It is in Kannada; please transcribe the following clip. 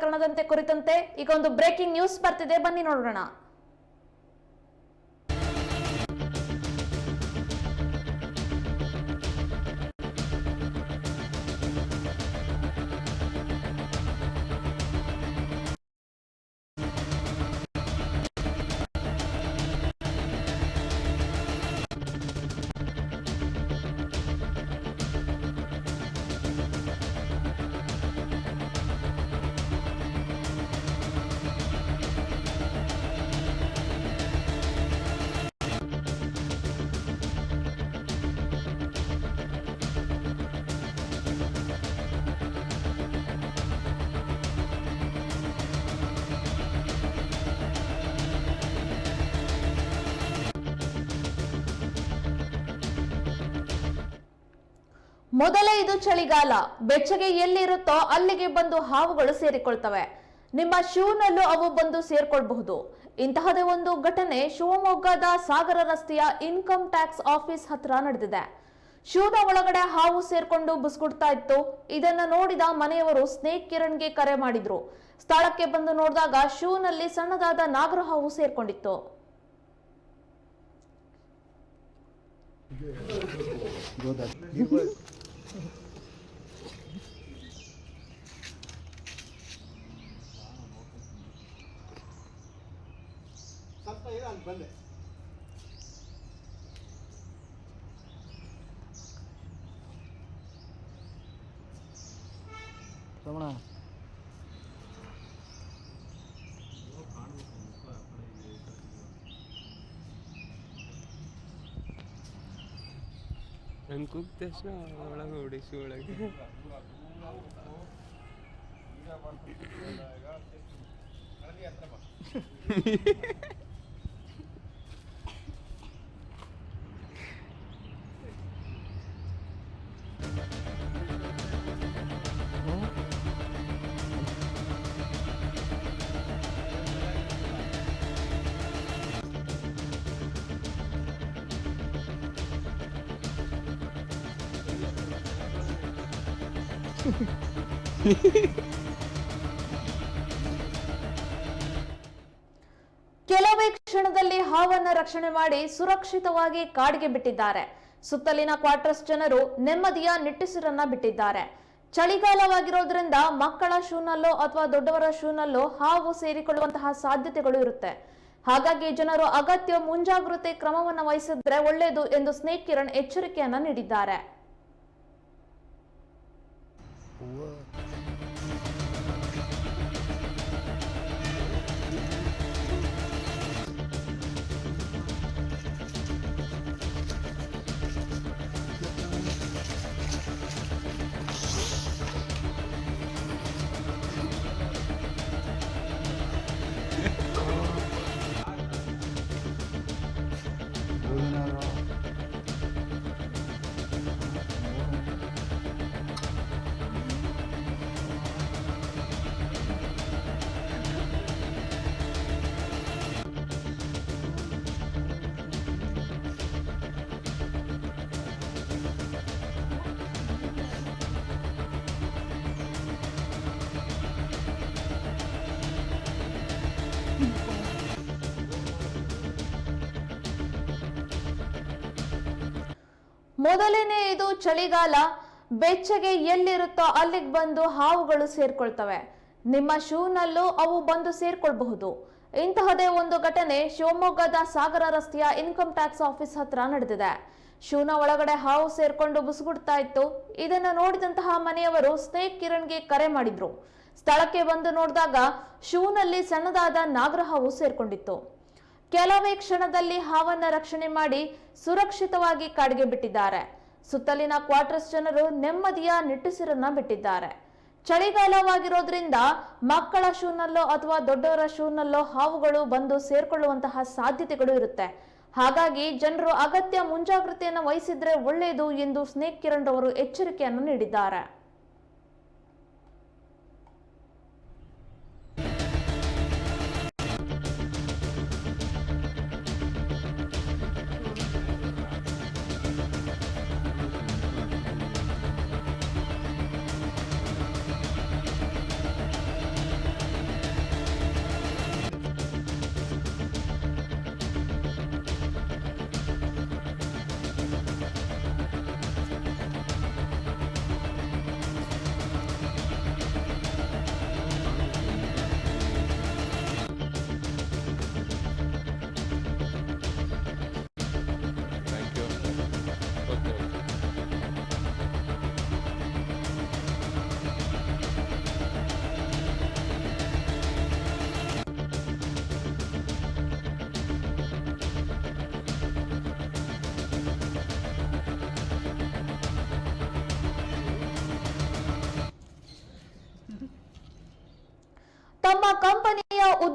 ಪ್ರಕರಣದಂತೆ ಕುರಿತಂತೆ ಈಗ ಒಂದು ಬ್ರೇಕಿಂಗ್ ನ್ಯೂಸ್ ಬರ್ತಿದೆ. ಬನ್ನಿ ನೋಡೋಣ. ಮೊದಲೇ ಇದು ಚಳಿಗಾಲ. ಬೆಚ್ಚಗೆ ಎಲ್ಲಿರುತ್ತೋ ಅಲ್ಲಿಗೆ ಬಂದು ಹಾವುಗಳು ಸೇರಿಕೊಳ್ತವೆ. ನಿಮ್ಮ ಶೂನಲ್ಲೂ ಅವು ಬಂದು ಸೇರ್ಕೊಳ್ಬಹುದು. ಇಂತಹದೇ ಒಂದು ಘಟನೆ ಶಿವಮೊಗ್ಗದ ಸಾಗರ ರಸ್ತೆಯ ಇನ್ಕಮ್ ಟ್ಯಾಕ್ಸ್ ಆಫೀಸ್ ಹತ್ರ ನಡೆದಿದೆ. ಶೂನ ಒಳಗಡೆ ಹಾವು ಸೇರ್ಕೊಂಡು ಬುಸ್ಗುಡ್ತಾ ಇತ್ತು. ಇದನ್ನ ನೋಡಿದ ಮನೆಯವರು ಸ್ನೇಕ್ ಕಿರಣ್ಗೆ ಕರೆ ಮಾಡಿದ್ರು. ಸ್ಥಳಕ್ಕೆ ಬಂದು ನೋಡಿದಾಗ ಶೂನಲ್ಲಿ ಸಣ್ಣದಾದ ನಾಗರ ಹಾವು ಸೇರ್ಕೊಂಡಿತ್ತು. ರಮಣ ನಾನು ಕೂಗಿದ ತಕ್ಷಣ ಒಳಗೆ ಹೊಡಿಸಿ ಒಳಗೆ ಕೆಲವೇ ಕ್ಷಣದಲ್ಲಿ ಹಾವನ್ನ ರಕ್ಷಣೆ ಮಾಡಿ ಸುರಕ್ಷಿತವಾಗಿ ಕಾಡಿಗೆ ಬಿಟ್ಟಿದ್ದಾರೆ. ಸುತ್ತಲಿನ ಕ್ವಾರ್ಟರ್ಸ್ ಜನರು ನೆಮ್ಮದಿಯ ನಿಟ್ಟುಸಿರನ್ನ ಬಿಟ್ಟಿದ್ದಾರೆ. ಚಳಿಗಾಲವಾಗಿರೋದ್ರಿಂದ ಮಕ್ಕಳ ಶೂನಲ್ಲೋ ಅಥವಾ ದೊಡ್ಡವರ ಶೂನಲ್ಲೋ ಹಾವು ಸೇರಿಕೊಳ್ಳುವಂತಹ ಸಾಧ್ಯತೆಗಳು ಇರುತ್ತೆ. ಹಾಗಾಗಿ ಜನರು ಅಗತ್ಯ ಮುಂಜಾಗ್ರತೆ ಕ್ರಮವನ್ನು ವಹಿಸಿದ್ರೆ ಒಳ್ಳೆಯದು ಎಂದು ಸ್ನೇಕ್ ಕಿರಣ್ ಎಚ್ಚರಿಕೆಯನ್ನ ನೀಡಿದ್ದಾರೆ. ಮೊದಲೇನೆ ಇದು ಚಳಿಗಾಲ. ಬೆಚ್ಚಗೆ ಎಲ್ಲಿರುತ್ತೋ ಅಲ್ಲಿಗೆ ಬಂದು ಹಾವುಗಳು ಸೇರ್ಕೊಳ್ತವೆ. ನಿಮ್ಮ ಶೂನಲ್ಲೂ ಅವು ಬಂದು ಸೇರ್ಕೊಳ್ಬಹುದು. ಇಂತಹದೇ ಒಂದು ಘಟನೆ ಶಿವಮೊಗ್ಗದ ಸಾಗರ ರಸ್ತೆಯ ಇನ್ಕಮ್ ಟ್ಯಾಕ್ಸ್ ಆಫೀಸ್ ಹತ್ರ ನಡೆದಿದೆ. ಶೂನ ಒಳಗಡೆ ಹಾವು ಸೇರ್ಕೊಂಡು ಬುಸುಗುಡ್ತಾ ಇತ್ತು. ಇದನ್ನ ನೋಡಿದಂತಹ ಮನೆಯವರು ಸ್ನೇಕ್ ಕಿರಣ್ಗೆ ಕರೆ ಮಾಡಿದ್ರು. ಸ್ಥಳಕ್ಕೆ ಬಂದು ನೋಡಿದಾಗ ಶೂನಲ್ಲಿ ಸಣ್ಣದಾದ ನಾಗರ ಹಾವು ಸೇರ್ಕೊಂಡಿತ್ತು. ಕೆಲವೇ ಕ್ಷಣದಲ್ಲಿ ಹಾವನ್ನ ರಕ್ಷಣೆ ಮಾಡಿ ಸುರಕ್ಷಿತವಾಗಿ ಕಾಡಿಗೆ ಬಿಟ್ಟಿದ್ದಾರೆ. ಸುತ್ತಲಿನ ಕ್ವಾರ್ಟರ್ಸ್ ಜನರು ನೆಮ್ಮದಿಯ ನಿಟ್ಟುಸಿರನ್ನ ಬಿಟ್ಟಿದ್ದಾರೆ. ಚಳಿಗಾಲವಾಗಿರೋದ್ರಿಂದ ಮಕ್ಕಳ ಶೂನಲ್ಲೋ ಅಥವಾ ದೊಡ್ಡವರ ಶೂನಲ್ಲೋ ಹಾವುಗಳು ಬಂದು ಸೇರ್ಕೊಳ್ಳುವಂತಹ ಸಾಧ್ಯತೆಗಳು ಇರುತ್ತೆ. ಹಾಗಾಗಿ ಜನರು ಅಗತ್ಯ ಮುಂಜಾಗ್ರತೆಯನ್ನು ವಹಿಸಿದ್ರೆ ಒಳ್ಳೆಯದು ಎಂದು ಸ್ನೇಕ್ ಕಿರಣ್ ಅವರು ಎಚ್ಚರಿಕೆಯನ್ನು ನೀಡಿದ್ದಾರೆ. ತಮ್ಮ ಕಂಪನಿಯ ಉದ್ಯೋಗ